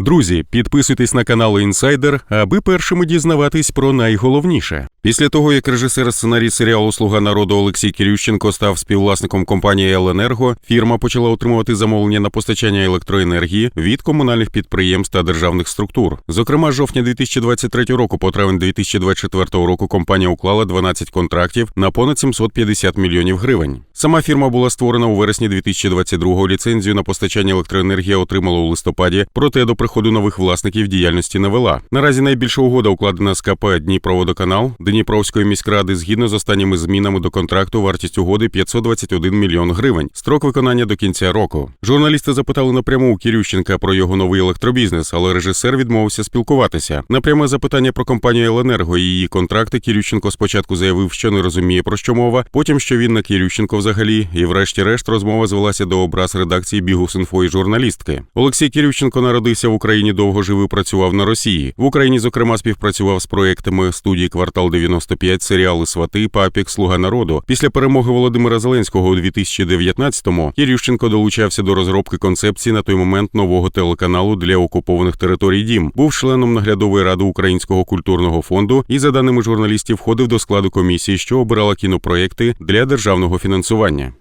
Друзі, підписуйтесь на канал Інсайдер, аби першими дізнаватись про найголовніше. Після того, як режисер сценарій серіалу Слуга народу Олексій Кирющенко став співвласником компанії Еленерго, фірма почала отримувати замовлення на постачання електроенергії від комунальних підприємств та державних структур. Зокрема, з жовтня 2023 року по травень 2024 року компанія уклала 12 контрактів на понад 750 мільйонів гривень. Сама фірма була створена у вересні 2022-го. Ліцензію на постачання електроенергії отримала у листопаді, проте до приходу нових власників діяльності не вела. Наразі найбільша угода укладена з КП Дніпроводоканал Дніпровської міськради згідно з останніми змінами до контракту. Вартість угоди 521 мільйон гривень. Строк виконання до кінця року. Журналісти запитали напряму у Кірющенка про його новий електробізнес, але режисер відмовився спілкуватися. На пряме запитання про компанію Еленерго і її контракти Кірющенко спочатку заявив, що не розуміє про що мова, потім що він на Кірющенко взагалі, і врешті-решт розмова звелася до образ редакції Бігус.Інфо і журналістки. Олексій Кірющенко народився в Україні, довго жив і працював на Росії. В Україні, зокрема, співпрацював з проектами студії Квартал 95, серіали Свати, Папік, Слуга народу. Після перемоги Володимира Зеленського у 2019-му Кірющенко долучався до розробки концепції на той момент нового телеканалу для окупованих територій. Дім був членом наглядової ради Українського культурного фонду і, за даними журналістів, входив до складу комісії, що обирала кінопроекти для державного фінансування виживання.